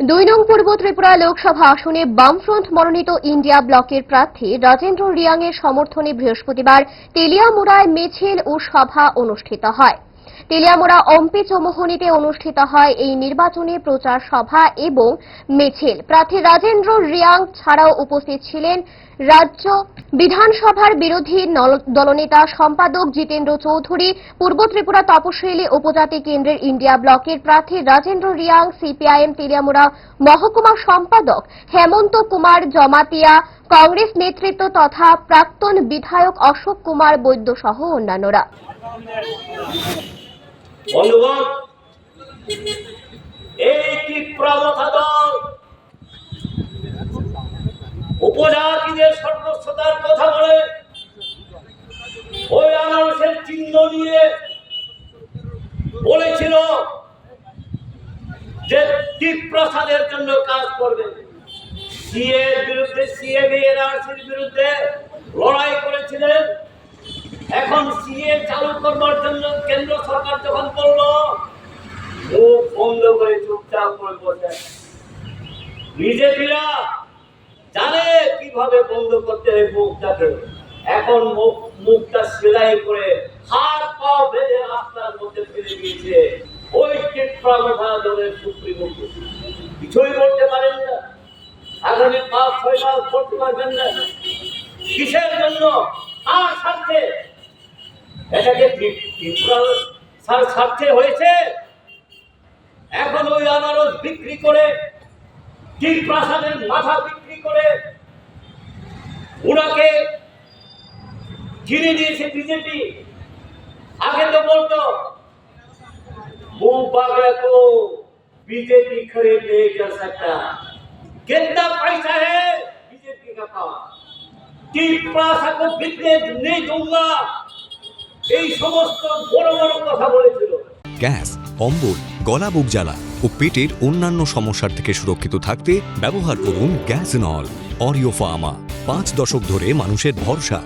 দুই নং পূর্ব ত্রিপুরা লোকসভা আসনে বামফ্রন্ট মনোনীত ইন্ডিয়া ব্লকের প্রার্থী রাজেন্দ্র রিয়াংয়ের সমর্থনে বৃহস্পতিবার তেলিয়ামুড়ায় মিছিল ও সভা অনুষ্ঠিত হয়। তেলিয়ামুড়া অম্পি চৌমোহনীতে অনুষ্ঠিত হয় এই নির্বাচনী প্রচার সভা এবং মিছিল। প্রার্থী রাজেন্দ্র রিয়াং ছাড়াও উপস্থিত ছিলেন রাজ্য বিধানসভার বিরোধী দলনেতা সম্পাদক জিতেন্দ্র চৌধুরী, পূর্ব ত্রিপুরা তপশৈলী উপজাতি কেন্দ্রের ইন্ডিয়া ব্লকের প্রার্থী রাজেন্দ্র রিয়াং, সিপিআইএম তেলিয়ামুড়া মহকুমা সম্পাদক হেমন্ত কুমার জমাতিয়া, কংগ্রেস নেতৃত্ব তথা প্রাক্তন বিধায়ক অশোক কুমার বৈদ্য সহ অন্যান্যরা। উপজাতিদের সর্বস্বতার কথা বলে ওই আনারসের চিহ্ন নিয়ে বলেছিল যে টিপ প্রসাদের জন্য কাজ করবে। সিএ বিরুদ্ধে, সিএবি, এনআরসির বিরুদ্ধে লড়াই এখন সিএ চালু করবার জন্য কেন্দ্র সরকার যখন বলল মুখ বন্ধ করে চুপচাপ করে বসে বিজেপিরা জানে কীভাবে বন্ধ করতে হয় মুখটাকে। এখন মুখ, মুখটা সেলাই করে হাত পা বেঁধে রাস্তার মধ্যে ফেলে দিয়েছে। ওই চিত্রাবধা দলের সুপ্রিম কিছুই বলতে পারেন না। আগামী পাঁচ, ছয় মাস করতে পারবেন না। কিসের জন্য? আর স্বার্থে এটাকে ত্রি- ত্রিপুরার সার স্বার্থে হয়েছে এখন ওই আনারস বিক্রি করে তিন প্রাসাদের মাথা বিক্রি করে ওনাকে কিনে দিয়েছে বিজেপি আগে তো বলতো वो बाबा को बीजेपी खरीद नहीं कर सकता कितना पैसा है बीजेपी का पास तीन प्रासा को बिकने नहीं दूंगा এই সমস্ত বড় বড় কথা বলেছিল। গ্যাস, অম্বল, গলা বুক জ্বালা ও পেটের অন্যান্য সমস্যার থেকে সুরক্ষিত থাকতে ব্যবহার করুন গ্যাস নল, অরিও ফার্মা। পাঁচ দশক ধরে মানুষের ভরসা।